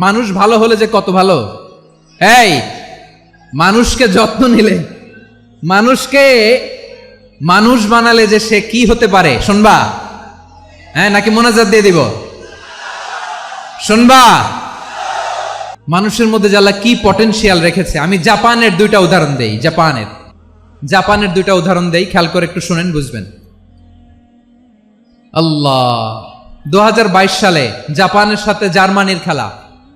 মানুষ ভালো হলে যে কত ভালো? এই, মানুষকে যত্ন নিলে, মানুষকে মানুষ বানালে যে সে কি হতে পারে? শুনবা। হ্যাঁ নাকি মোনাজাত দিয়ে দিব? শুনবা। মানুষের মধ্যে যারা কি পটেনশিয়াল রেখেছে? আমি জাপানের দুইটা উদাহরণ দেই, জাপানের। জাপানের দুইটা উদাহরণ দেই, খেয়াল করে একটু শুনেন, বুঝবেন। আল্লাহ দু হাজার বাইশ সালে জাপানের সাথে জার্মানির খেলা।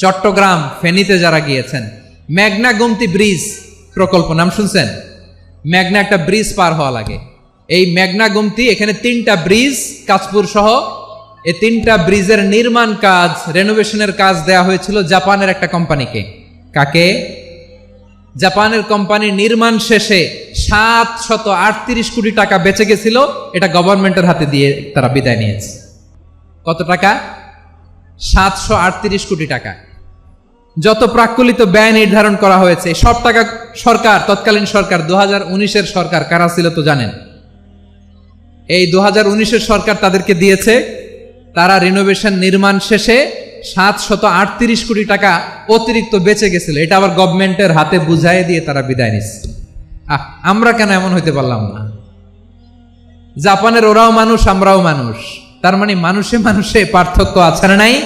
চট্টগ্রাম ফেনীতে যারা গিয়েছেন, মেঘনা গুমতি ব্রিজ প্রকল্প, নাম শুনছেন? মেঘনা একটা ব্রিজ পার হওয়া লাগে। এই মেঘনা গুমতি, এখানে তিনটা ব্রিজ কাজপুর সহ, এই তিনটা ব্রিজের নির্মাণ কাজ রেনোভেশনের কাজ দেয়া হয়েছিল জাপানের একটা কোম্পানিকে। কাকে? জাপানের কোম্পানির নির্মাণ শেষে সাত শত আটত্রিশ কোটি টাকা বেঁচে গেছিল, এটা গভর্নমেন্টের হাতে দিয়ে তারা বিদায় নিয়েছে। কত টাকা? সাতশো আটত্রিশ কোটি টাকা। যত প্রাকুলিত ব্যয় নির্ধারণ করা হয়েছে, সব টাকা সরকার, তৎকালীন সরকার দু হাজার সরকার কারা ছিল তো জানেন? এই দু হাজার সরকার তাদেরকে দিয়েছে, তারা রিনোভেশন নির্মাণ শেষে সাত শত আটত্রিশ কোটি টাকা অতিরিক্ত বেঁচে গেছিল। এটা আবার গভর্নমেন্টের হাতে বুঝাই দিয়ে তারা বিদায় নিচ্ছে আহ, আমরা কেন এমন হইতে পারলাম না? জাপানের ওরাও মানুষ, আমরাও মানুষ। তার মানে মানুষে মানুষে পার্থক্য আছে না নাই?